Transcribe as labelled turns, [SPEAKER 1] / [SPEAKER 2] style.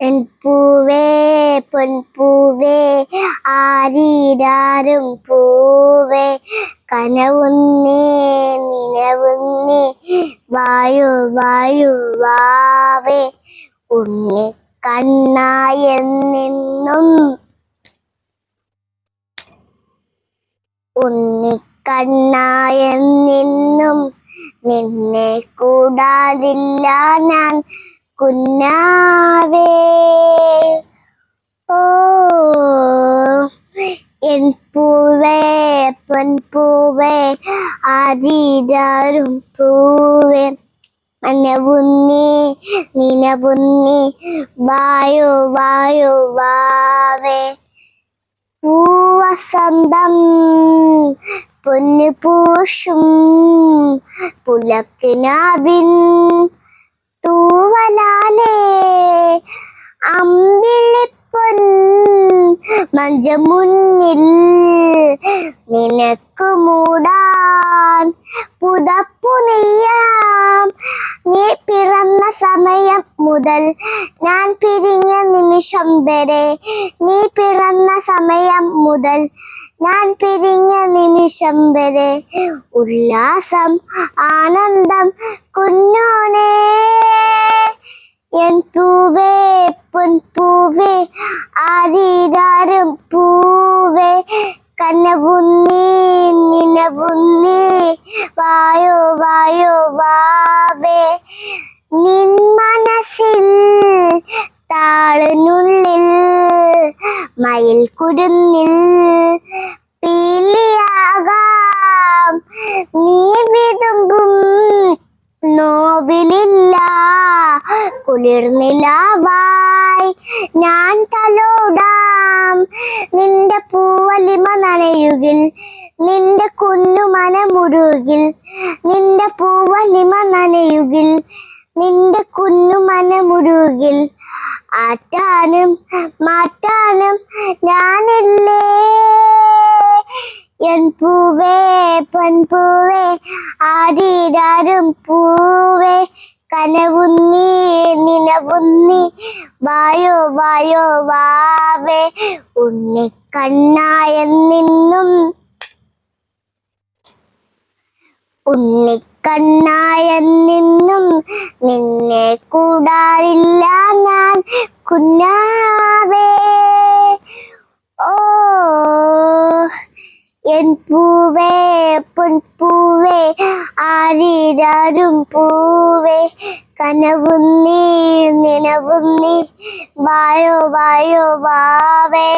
[SPEAKER 1] N പൂവേ പൊൻപൂവേ ആരീരാരും പൂവേ. കനവുന്നേ നിനവുന്നേ വായു വായു വാവേ. ഉണ്ണി കണ്ണായെന്നെന്നും ഉണ്ണിക്കണ്ണായെന്നെന്നും നിന്നെ കൂടാതില്ല ഞാൻ കുഞ്ഞാവേ ഓ എൻ പൂവേ പൊൻപൂവേ ആരീരാരും പൂവേ. നനവുന്നി നിനവുന്നി വായു വായു വാവേ. പൂവസന്തം പൊന്നു പൂഷും പുലക്കിനാവിൻ മഞ്ചമുന്നിൽ നിനക്കു മൂടാൻ പുതപ്പു നെയ്യാം. നീ പിറന്ന സമയം മുതൽ ഞാൻ പിരിഞ്ഞ നിമിഷം വരെ നീ പിറന്ന സമയം മുതൽ ഞാൻ പിരിഞ്ഞ നിമിഷം വരെ ഉല്ലാസം ആനന്ദം കുഞ്ഞോനേ എൻ പൂവേ പൊൻപൂവേ ആരീരാരും പൂവേ കനവുന്നി നിനവുന്നി വായോ വായോ വാവേ നിൻ മനസ്സിൽ താളിനുള്ളിൽ മയിൽ കുരുന്നിൽ പീലിയാകാം. നീ വിതുമ്പും നോവിലില്ല. കുളിർന്നിലാവായി ഞാൻ തലോടാം. നിന്റെ പൂവലിമ നനയുകിൽ നിന്റെ കുഞ്ഞുമനമുരുകിൽ നിന്റെ പൂവലിമ നനയുകിൽ നിന്റെ കുഞ്ഞുമനമുരുകിൽ ആറ്റാനും മാറ്റാനും ഞാനില്ലേ? എൻ പൂവേ പൊൻപൂവേ ആരീരാരും പൂവേ കനവുന്നി നിലവുന്നി വായോ വായോ വാവേ ഉണ്ണിക്കണ്ണായെന്നിന്നും ഉണ്ണിക്കണ്ണായെന്നിന്നും നിന്നെ കൂടാറില്ല ഞാൻ കുഞ്ഞാവേ. ഓ എൻ പൂവേ പൊൻപൂവേ ആരിരാരും പൂവേ കനവുന്നീ നിലവുന്നി വായോ വായോ വാവേ.